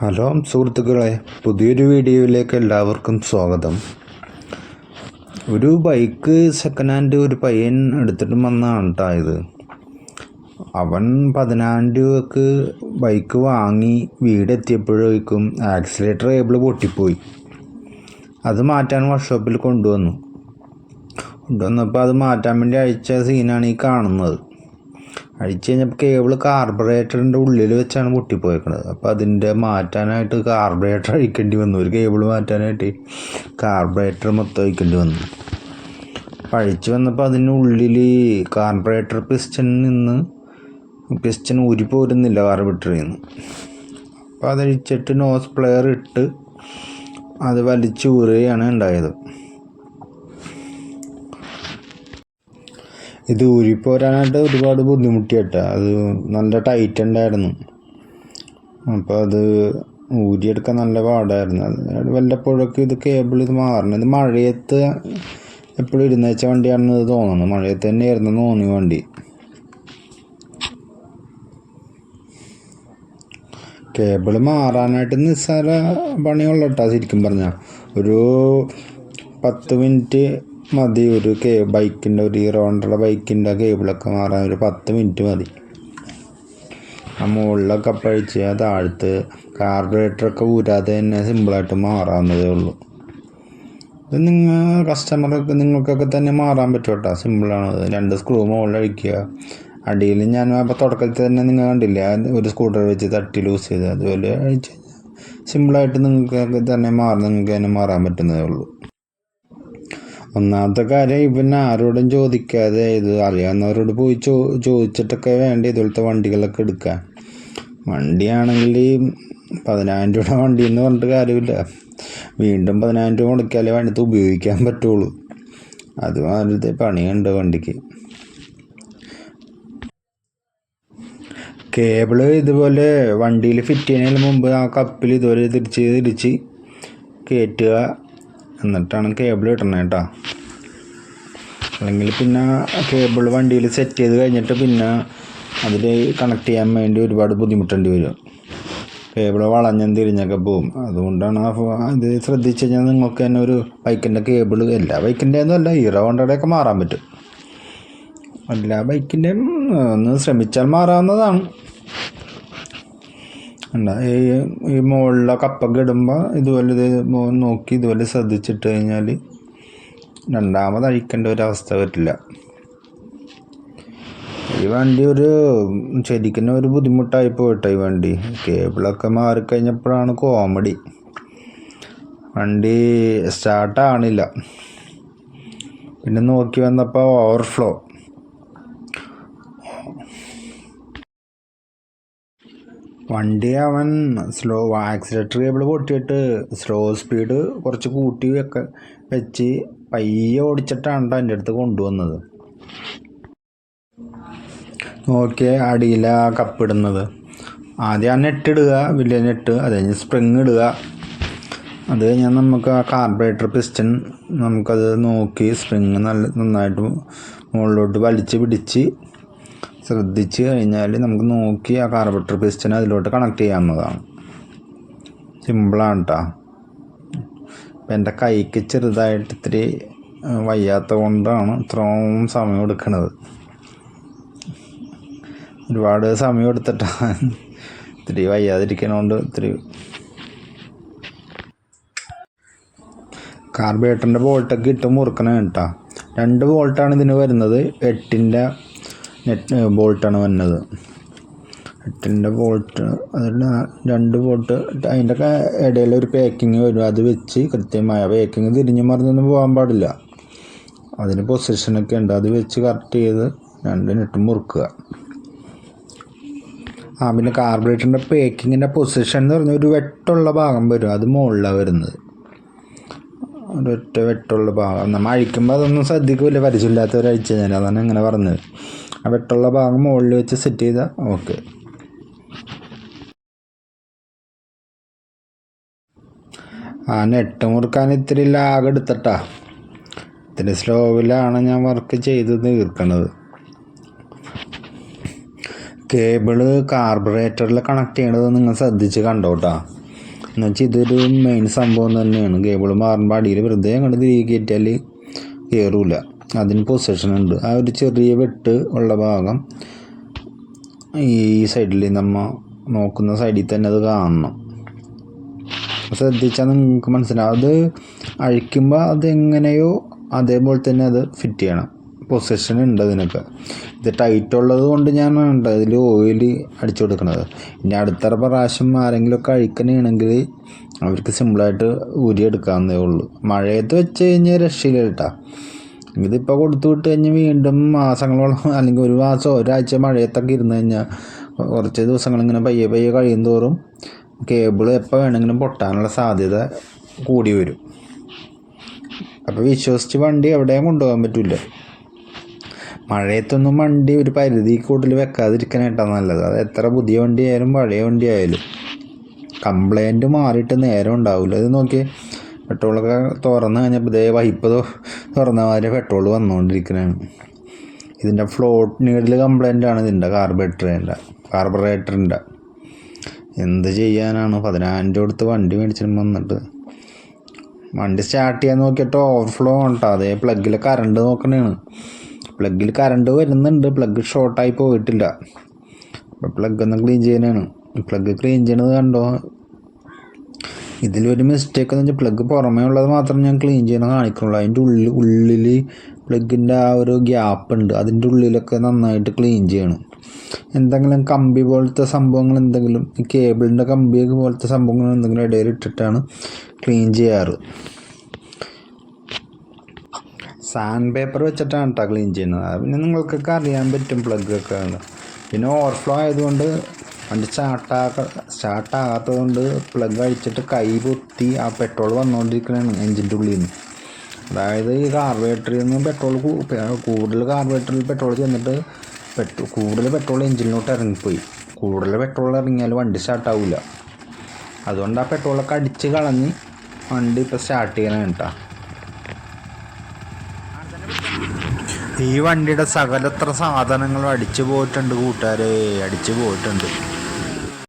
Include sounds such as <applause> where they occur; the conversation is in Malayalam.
ഹലോ സുഹൃത്തുക്കളെ പുതിയൊരു വീഡിയോയിലേക്ക് എല്ലാവർക്കും സ്വാഗതം. ഒരു ബൈക്ക് സെക്കൻഡ് ഹാൻഡ് ഒരു പയ്യൻ എടുത്തിട്ട് വന്നതാണ് കേട്ടോ ഇത്. അവൻ പതിനായിരം രൂപക്ക് ബൈക്ക് വാങ്ങി വീടെത്തിയപ്പോഴേക്കും ആക്സിലേറ്റർ കേബിൾ പൊട്ടിപ്പോയി. അത് മാറ്റാൻ വർക്ക്ഷോപ്പിൽ കൊണ്ടുവന്നു. കൊണ്ടുവന്നപ്പോൾ അത് മാറ്റാൻ വേണ്ടി അയച്ച സീനാണ് ഈ കാണുന്നത്. അഴിച്ച് കഴിഞ്ഞപ്പോൾ കേബിൾ കാർബറേറ്ററിന്റെ ഉള്ളിൽ വെച്ചാണ് പൊട്ടിപ്പോയേക്കണത്. അപ്പോൾ അതിന്റെ മാറ്റാനായിട്ട് കാർബറേറ്റർ അഴിക്കേണ്ടി വന്നു. ഒരു കേബിൾ മാറ്റാനായിട്ട് കാർബറേറ്റർ മൊത്തം അഴിക്കേണ്ടി വന്നു. അഴിച്ച് വന്നപ്പോൾ അതിന്റെ ഉള്ളിൽ കാർബറേറ്റർ പിസ്റ്റണിൽ നിന്ന് പിസ്റ്റൻ ഊരി പോരുന്നില്ല കാർബറേറ്ററിൽ നിന്ന്. അപ്പോൾ അതഴിച്ചിട്ട് നോസ് പ്ലെയർ ഇട്ട് അത് വലിച്ചൂറുകയാണ് ഉണ്ടായത്. ഇത് ഊരിപ്പോരാനായിട്ട് ഒരുപാട് ബുദ്ധിമുട്ടിയട്ടാ. അത് നല്ല ടൈറ്റ് ഉണ്ടായിരുന്നു. അപ്പോൾ അത് ഊരിയെടുക്കാൻ നല്ല പാടായിരുന്നു. അത് വല്ലപ്പോഴൊക്കെ ഇത് കേബിൾ ഇത് മാറണം. ഇത് മഴയത്ത് എപ്പോഴും ഇരുന്നേച്ച വണ്ടിയാണെന്ന് തോന്നുന്നു. മഴയത്ത് തന്നെയായിരുന്നു തോന്നി വണ്ടി. കേബിൾ മാറാനായിട്ട് നിസ്സാര പണിയുള്ള കേട്ടോ ശരിക്കും പറഞ്ഞാൽ ഒരു പത്ത് മിനിറ്റ് മതി. ഒരു കേ ബൈക്കിന്റെ ഒരു ഹോണ്ടയുടെ ബൈക്കിന്റെ കേബിളൊക്കെ മാറാൻ ഒരു പത്ത് മിനിറ്റ് മതി. ആ മുകളിലൊക്കെ പഴിച്ച് താഴത്ത് കാർബറേറ്ററൊക്കെ ഊരാതെ തന്നെ സിമ്പിളായിട്ട് മാറാവുന്നതേ ഉള്ളൂ. ഇത് നിങ്ങൾ കസ്റ്റമർക്ക് നിങ്ങൾക്കൊക്കെ തന്നെ മാറാൻ പറ്റും കേട്ടോ സിമ്പിളാണ് രണ്ട് സ്ക്രൂ മുകളിൽ അഴിക്കുക അടിയിൽ ഞാൻ അപ്പോൾ തുടക്കത്തിൽ തന്നെ നിങ്ങൾ കണ്ടില്ല? ഒരു സ്കൂട്ടർ വെച്ച് തട്ടി ലൂസ് ചെയ്ത് അതുപോലെ അഴിച്ച് സിമ്പിളായിട്ട് നിങ്ങൾക്കൊക്കെ തന്നെ മാറി നിങ്ങൾക്ക് തന്നെ മാറാൻ പറ്റുന്നതേ ഉള്ളൂ. ഒന്നാമത്തെ കാര്യം പിന്നെ ആരോടും ചോദിക്കാതെ ഇത് അറിയാവുന്നവരോട് പോയി ചോ ചോദിച്ചിട്ടൊക്കെ വേണ്ട ഇതുപോലത്തെ വണ്ടികളൊക്കെ എടുക്കാൻ. വണ്ടിയാണെങ്കിൽ പതിനായിരം രൂപയുടെ വണ്ടി എന്ന് പറഞ്ഞിട്ട് കാര്യമില്ല. വീണ്ടും പതിനായിരം രൂപ മുടക്കിയാലേ വണ്ടിത്ത് ഉപയോഗിക്കാൻ പറ്റുള്ളൂ. അത് മാറി പണിയുണ്ട് വണ്ടിക്ക്. കേബിൾ ഇതുപോലെ വണ്ടിയിൽ ഫിറ്റ് ചെയ്യുന്നതിന് മുമ്പ് ആ കപ്പിൽ ഇതുപോലെ തിരിച്ച് തിരിച്ച് കയറ്റുക എന്നിട്ടാണ് കേബിൾ കിട്ടണം കേട്ടോ. അല്ലെങ്കിൽ പിന്നെ കേബിൾ വണ്ടിയിൽ സെറ്റ് ചെയ്ത് കഴിഞ്ഞിട്ട് പിന്നെ അതിൽ കണക്ട് ചെയ്യാൻ വേണ്ടി ഒരുപാട് ബുദ്ധിമുട്ടേണ്ടി വരും. കേബിൾ വളഞ്ഞും തിരിഞ്ഞൊക്കെ പോകും അതുകൊണ്ടാണ് ആ ഇത് ശ്രദ്ധിച്ച് കഴിഞ്ഞാൽ നിങ്ങൾക്ക് തന്നെ ഒരു ബൈക്കിന്റെ കേബിൾ എല്ലാ ബൈക്കിന്റെ ഒന്നും അല്ല ഹീറോ ഹോണ്ടയുടെയൊക്കെ മാറാൻ പറ്റും. എല്ലാ ബൈക്കിന്റെയും ഒന്ന് ശ്രമിച്ചാൽ മാറാവുന്നതാണ്. അല്ല ഈ ഈ മുകളിലെ കപ്പൊക്കെ ഇടുമ്പോൾ ഇതുപോലെ ഇത് നോക്കി ഇതുപോലെ ശ്രദ്ധിച്ചിട്ട് കഴിഞ്ഞാൽ രണ്ടാമത് അഴിക്കേണ്ട ഒരവസ്ഥ വരില്ല. ഈ വണ്ടി ഒരു ശരിക്കും ഒരു ബുദ്ധിമുട്ടായി പോയിട്ടോ ഈ വണ്ടി. കേബിളൊക്കെ മാറിക്കഴിഞ്ഞപ്പോഴാണ് കോമഡി. വണ്ടി സ്റ്റാർട്ടാണില്ല പിന്നെ നോക്കി വന്നപ്പോൾ ഓവർഫ്ലോ. വണ്ടി അവൻ സ്ലോ ആക്സിലേറ്റർ കേബിൾ പൊട്ടിയിട്ട് സ്ലോ സ്പീഡ് കുറച്ച് കൂട്ടി വെക്ക വെച്ച് പയ്യെ ഓടിച്ചിട്ടാണ് ട്ടോ എന്റെ അടുത്ത് കൊണ്ടുവന്നത്. നോക്കിയ അടിയില കപ്പിടുന്നത് ആദ്യം ആ നെറ്റ് ഇടുക വലിയ നെറ്റ് അത് കഴിഞ്ഞ് സ്പ്രിങ് ഇടുക. അത് കഴിഞ്ഞാൽ നമുക്ക് ആ കാർബറേറ്റർ പിസ്റ്റൺ നമുക്കത് നോക്കി സ്പ്രിങ് നല്ല നന്നായിട്ട് മുകളിലോട്ട് വലിച്ച് പിടിച്ച് ശ്രദ്ധിച്ച് കഴിഞ്ഞാൽ നമുക്ക് നോക്കി ആ കാർബറേറ്റർ പിസ്റ്റൻ അതിലോട്ട് കണക്ട് ചെയ്യാവുന്നതാണ്. സിമ്പിളാണ് കേട്ടോ ഇപ്പം എന്റെ കൈക്ക് ചെറുതായിട്ട് ഇത്തിരി വയ്യാത്ത കൊണ്ടാണ് ഇത്രയും സമയം എടുക്കുന്നത് ഒരുപാട് സമയം എടുത്തിട്ടാണ് ഇത്തിരി വയ്യാതിരിക്കണോണ്ട് ഇത്തിരി കാർബേറ്ററിന്റെ ബോൾട്ടൊക്കെ ഇട്ട് മുറുക്കണം കേട്ടോ. രണ്ട് ബോൾട്ടാണ് ഇതിന് വരുന്നത്. എട്ടിന്റെ നെറ്റ് ബോൾട്ടാണ് വന്നത്. എട്ടിന്റെ ബോൾട്ട് അതിൽ രണ്ട് ബോൾട്ട് അതിന്റെ ഇടയിൽ ഒരു പാക്കിങ് വരും. അത് വെച്ച് കൃത്യമായ പാക്കിങ് തിരിഞ്ഞു മറിഞ്ഞൊന്നും പോകാൻ പാടില്ല. അതിന് പൊസിഷനൊക്കെ ഉണ്ട്. അത് വെച്ച് കറക്റ്റ് ചെയ്ത് രണ്ട് നെറ്റും മുറുക്കുക. ആ പിന്നെ കാർബറേറ്ററിന്റെ പേക്കിങ്ങിന്റെ പൊസിഷൻ എന്ന് പറഞ്ഞാൽ ഒരു വെട്ടുള്ള ഭാഗം വരും. അത് മുകളിലാണ് വരുന്നത്. ഒരൊറ്റ വെട്ടുള്ള ഭാഗം. നമ്മൾ അഴിക്കുമ്പോൾ അതൊന്നും ശ്രദ്ധിക്കില്ല പരിചയമില്ലാത്തവർ അഴിച്ചു കഴിഞ്ഞാൽ അതാണ് അങ്ങനെ പറഞ്ഞത്. വെട്ടുള്ള ഭാഗം മുകളിൽ വെച്ച് സെറ്റ് ചെയ്താൽ ഓക്കെ ആ നെട്ട് മുറുക്കാൻ ഇത്തിരി ലാഗ് എടുത്തിട്ടാ. ഇത്തിരി സ്ലോവിലാണ് ഞാൻ വർക്ക് ചെയ്ത് തീർക്കണത്. കേബിൾ കാർബറേറ്ററിൽ കണക്ട് ചെയ്യണത് നിങ്ങൾ ശ്രദ്ധിച്ച് കണ്ടോട്ടാ. എന്നുവെച്ചാൽ ഇതൊരു മെയിൻ സംഭവം തന്നെയാണ്. കേബിൾ മാറുമ്പോൾ അടിയിൽ വെറുതെ അങ്ങോട്ട് തിരികെ കയറ്റിയാൽ കയറൂല അതിന് പൊസിഷൻ ഉണ്ട്. ആ ഒരു ചെറിയ വെട്ട് ഉള്ള ഭാഗം ഈ സൈഡിൽ നമ്മൾ നോക്കുന്ന സൈഡിൽ തന്നെ അത് കാണണം. ശ്രദ്ധിച്ചാൽ നിങ്ങൾക്ക് മനസ്സിലാവും. അത് അഴിക്കുമ്പോൾ അതെങ്ങനെയോ അതേപോലെ തന്നെ അത് ഫിറ്റ് ചെയ്യണം. പൊസിഷൻ ഉണ്ട് അതിനൊക്കെ. ഇത് ടൈറ്റ് ഉള്ളത് കൊണ്ട് ഞാൻ ഉണ്ട് അതിൽ ഓയിൽ അടിച്ചു കൊടുക്കുന്നത്. ഇനി അടുത്ത പ്രാവശ്യം ആരെങ്കിലുമൊക്കെ അഴിക്കണമെങ്കിൽ അവർക്ക് സിമ്പിളായിട്ട് ഊരിയെടുക്കാവുന്നേ ഉള്ളൂ. മഴയത്ത് വെച്ച് കഴിഞ്ഞാൽ രക്ഷയില്ല കേട്ടോ. ഇതിപ്പോൾ കൊടുത്തു വിട്ട് കഴിഞ്ഞ് വീണ്ടും മാസങ്ങളോളം <laughs> അല്ലെങ്കിൽ ഒരു മാസം ഒരാഴ്ച മഴയത്തൊക്കെ ഇരുന്ന് കഴിഞ്ഞാൽ കുറച്ച് ദിവസങ്ങൾ ഇങ്ങനെ പയ്യെ പയ്യെ കഴിയും തോറും കേബിൾ എപ്പോൾ വേണമെങ്കിലും പൊട്ടാനുള്ള സാധ്യത കൂടി വരും. അപ്പോൾ വിശ്വസിച്ച് വണ്ടി എവിടെയും കൊണ്ടുപോകാൻ പറ്റില്ല മഴയത്തൊന്നും വണ്ടി ഒരു പരിധി കൂടുതൽ വെക്കാതിരിക്കാനായിട്ടാണ് നല്ലത്. അത് എത്ര പുതിയ വണ്ടി ആയാലും പഴയ വണ്ടിയായാലും കംപ്ലൈന്റ് മാറിയിട്ട് നേരം ഉണ്ടാവില്ല ഇത് നോക്കി പെട്രോളൊക്കെ തുറന്ന് കഴിഞ്ഞപ്പോൾ ദയവായി ഇപ്പോൾ തുറന്ന മാതിരി പെട്രോൾ വന്നുകൊണ്ടിരിക്കുന്നതാണ് ഇതിന്റെ ഫ്ലോട്ട് നീഡിൽ കംപ്ലൈന്റ് ആണ് ഇതിന്റെ കാർബറേറ്ററിന്റെ കാർബറേറ്ററിന്റെ എന്ത് ചെയ്യാനാണ്? പതിനായിരം രൂപ കൊടുത്ത് വണ്ടി മേടിച്ചിട്ട് വന്നിട്ട്. വണ്ടി സ്റ്റാർട്ട് ചെയ്യാൻ നോക്കിയിട്ട് ഓവർഫ്ലോ ഉണ്ടോ അതേ പ്ലഗിൽ കറണ്ട് നോക്കണേണ്. പ്ലഗിൽ കറണ്ട് വരുന്നുണ്ട്. പ്ലഗ് ഷോർട്ടായി പോയിട്ടില്ല. അപ്പോൾ പ്ലഗ് ഒന്ന് ക്ലീൻ ചെയ്യാനാണ് പ്ലഗ് ക്ലീൻ ചെയ്യണത് കണ്ടോ? ഇതിലൊരു മിസ്റ്റേക്ക് എന്ന് വെച്ചാൽ പ്ലഗ് പുറമേ ഉള്ളത് മാത്രം ഞാൻ ക്ലീൻ ചെയ്യണം കാണിക്കുള്ളൂ അതിന്റെ ഉള്ളിൽ ഉള്ളിൽ പ്ലഗിന്റെ ആ ഒരു ഗ്യാപ്പ് ഉണ്ട്. അതിന്റെ ഉള്ളിലൊക്കെ നന്നായിട്ട് ക്ലീൻ ചെയ്യണം. എന്തെങ്കിലും കമ്പി പോലത്തെ സംഭവങ്ങൾ എന്തെങ്കിലും ഈ കേബിളിന്റെ കമ്പി പോലത്തെ സംഭവങ്ങൾ എന്തെങ്കിലും ഇടയിൽ ഇട്ടിട്ടാണ് ക്ലീൻ ചെയ്യാറ്. സാൻഡ് പേപ്പർ വെച്ചിട്ടാണ് കേട്ടോ ക്ലീൻ ചെയ്യുന്നത്. പിന്നെ നിങ്ങൾക്കൊക്കെ അറിയാൻ പറ്റും പ്ലഗ് ഒക്കെ പിന്നെ ഓവർഫ്ലോ ആയതുകൊണ്ട് വണ്ടി സ്റ്റാർട്ടാക്ക സ്റ്റാർട്ടാകാത്തത് കൊണ്ട് പ്ലഗ് അഴിച്ചിട്ട് കൈ പൊത്തി ആ പെട്രോൾ വന്നുകൊണ്ടിരിക്കുകയാണ് എൻജിന്റെ ഉള്ളിൽ നിന്ന് അതായത് ഈ കാർബറേറ്ററിൽ നിന്ന് പെട്രോൾ കൂടുതൽ കാർബറേറ്ററിൽ പെട്രോൾ ചെന്നിട്ട് പെട്രോ കൂടുതൽ പെട്രോൾ എഞ്ചിനിലോട്ട് ഇറങ്ങിപ്പോയി. കൂടുതൽ പെട്രോൾ ഇറങ്ങിയാൽ വണ്ടി സ്റ്റാർട്ടാവില്ല അതുകൊണ്ട് ആ പെട്രോളൊക്കെ അടിച്ച് കളഞ്ഞ് വണ്ടി ഇപ്പോൾ സ്റ്റാർട്ട് ചെയ്യണം കേട്ടോ ഈ വണ്ടിയുടെ സകലത്ര സാധനങ്ങളും അടിച്ചു പോയിട്ടുണ്ട് കൂട്ടുകാരെ അടിച്ചു പോയിട്ടുണ്ട്.